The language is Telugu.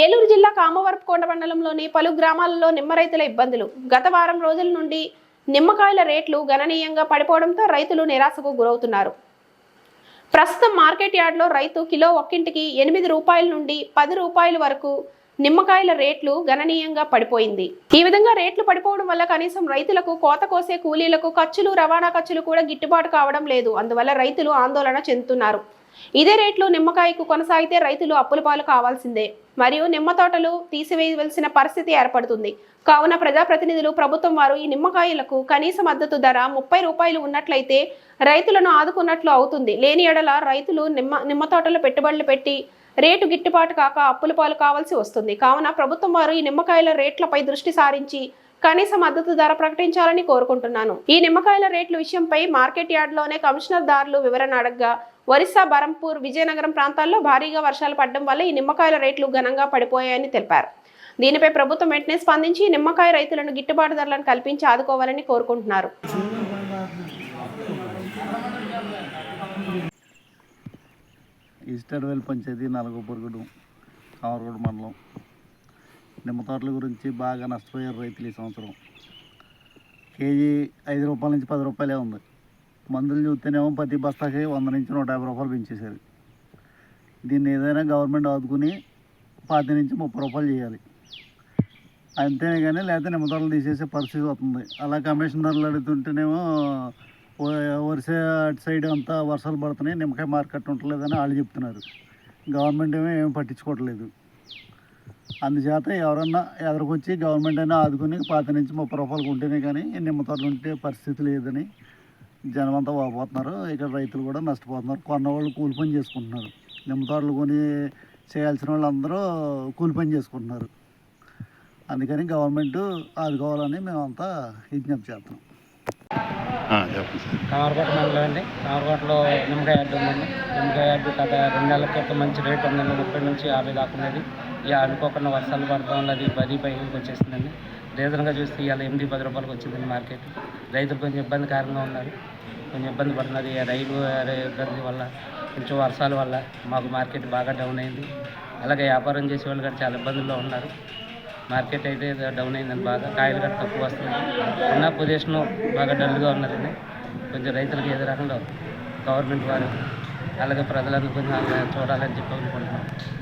ఏలూరు జిల్లా కామవరపుకొండ మండలంలోని పలు గ్రామాలలో నిమ్మ రైతుల ఇబ్బందులు. గత వారం రోజుల నుండి నిమ్మకాయల రేట్లు గణనీయంగా పడిపోవడంతో రైతులు నిరాశకు గురవుతున్నారు. ప్రస్తుతం మార్కెట్ యార్డ్లో రైతు కిలో ఒక్కింటికి ఎనిమిది రూపాయల నుండి పది రూపాయల వరకు నిమ్మకాయల రేట్లు గణనీయంగా పడిపోయింది. ఈ విధంగా రేట్లు పడిపోవడం వల్ల కనీసం రైతులకు కోత కోసే కూలీలకు ఖర్చులు రవాణా ఖర్చులు కూడా గిట్టుబాటు కావడం లేదు. అందువల్ల రైతులు ఆందోళన చెందుతున్నారు. ఇదే రేట్లు నిమ్మకాయకు కొనసాగితే రైతులు అప్పుల పాలు కావాల్సిందే. మరియు నిమ్మ తోటలు తీసివేయవలసిన పరిస్థితి ఏర్పడుతుంది. కావున ప్రజాప్రతినిధులు ప్రభుత్వం వారు ఈ నిమ్మకాయలకు కనీస మద్దతు ధర ముప్పై రూపాయలు ఉన్నట్లయితే రైతులను ఆదుకున్నట్లు అవుతుంది. లేని ఎడల రైతులు నిమ్మ నిమ్మ తోటలో పెట్టుబడులు పెట్టి రేటు గిట్టుబాటు కాక అప్పుల పాలు కావాల్సి వస్తుంది. కావున ప్రభుత్వం వారు ఈ నిమ్మకాయల రేట్లపై దృష్టి సారించి కనీస మద్దతు ధర ప్రకటించాలని కోరుకుంటున్నాను. ఈ నిమ్మకాయల రేట్ల విషయంపై మార్కెట్ యార్డ్లోనే కమిషనర్ దారులు వివరణ అడగ్గా ఒరిస్సా బరంపూర్ విజయనగరం ప్రాంతాల్లో భారీగా వర్షాలు పడడం వల్ల ఈ నిమ్మకాయల రేట్లు ఘనంగా పడిపోయాయని తెలిపారు. దీనిపై ప్రభుత్వం వెంటనే స్పందించి నిమ్మకాయ రైతులను గిట్టుబాటు ధరలను కల్పించి ఆదుకోవాలని కోరుకుంటున్నారు. ఈస్టర్ వెల్ పంచాయతీ నలగొప్పరుగుడు కామరగూడ మండలం. నిమ్మ తోటల గురించి బాగా నష్టపోయారు రైతులు ఈ సంవత్సరం. కేజీ ఐదు రూపాయల నుంచి పది రూపాయలే ఉంది. మందులు చూస్తేనేమో ప్రతి బస్తాకి వంద నుంచి నూట యాభై రూపాయలు పెంచేశారు. దీన్ని ఏదైనా గవర్నమెంట్ ఆదుకుని పాతి నుంచి ముప్పై రూపాయలు చేయాలి. అంతేనే కానీ లేకపోతే నిమ్మ తోటలు తీసేసే పరిస్థితి వస్తుంది. అలా కమిషన్ ధరలు అడుగుతుంటేనేమో వరుస అటు సైడ్ అంతా వర్షాలు పడుతున్నాయి నిమ్మకాయ మార్కెట్ ఉండలేదని వాళ్ళు చెప్తున్నారు. గవర్నమెంట్ ఏమో ఏమి పట్టించుకోవట్లేదు. అందుచేత ఎవరన్నా ఎదురుకొచ్చి గవర్నమెంట్ అయినా ఆదుకుని పాత నుంచి ముప్పై రూపాయలు ఉంటేనే కానీ నిమ్మ ఉంటే పరిస్థితి లేదని జనం అంతా వాపోతున్నారు ఇక్కడ రైతులు కూడా నష్టపోతున్నారు. కొన్న వాళ్ళు కూలి పని చేసుకుంటున్నారు. నిమ్మ తోటలు కొని చేయాల్సిన వాళ్ళందరూ కూలి పని చేసుకుంటున్నారు. అందుకని గవర్నమెంట్ ఆదుకోవాలని మేమంతా విజ్ఞప్తి చేస్తున్నాం. చెప్పండి సార్. కామరకోట మండలం అండి. కామరకోటలో నిమ్మకాయ యార్డు ఉందండి. నిమ్మకాయ యార్డు గత రెండు నెలల క్రితం మంచి రేట్ ఉందండి. ముప్పై నుంచి యాభై దాకా ఉన్నది. ఇక అనుకోకుండా వర్షాలు పడడం వల్ల అది పది పైకి వచ్చేసిందండి. రీజన్గా చూస్తే ఇవాళ ఎనిమిది పది రూపాయలకు వచ్చిందండి మార్కెట్. రైతులు కొంచెం ఇబ్బంది కారణంగా ఉన్నారు. కొంచెం ఇబ్బంది పడుతున్నది రైలు ఇబ్బంది వల్ల కొంచెం వర్షాల వల్ల మాకు మార్కెట్ బాగా డౌన్ అయింది. అలాగే వ్యాపారం చేసే వాళ్ళు కూడా చాలా ఇబ్బందుల్లో ఉన్నారు. మార్కెట్ అయితే డౌన్ అయిందని బాగా. కాయలు కూడా తక్కువ వస్తుంది ఉన్న పొజిషన్ బాగా డల్గా ఉన్నదండి కొంచెం రైతులకు ఏదో రకంలో గవర్నమెంట్ వారు అలాగే ప్రజలందరూ కొంచెం చూడాలని చెప్పి అనుకుంటున్నాం.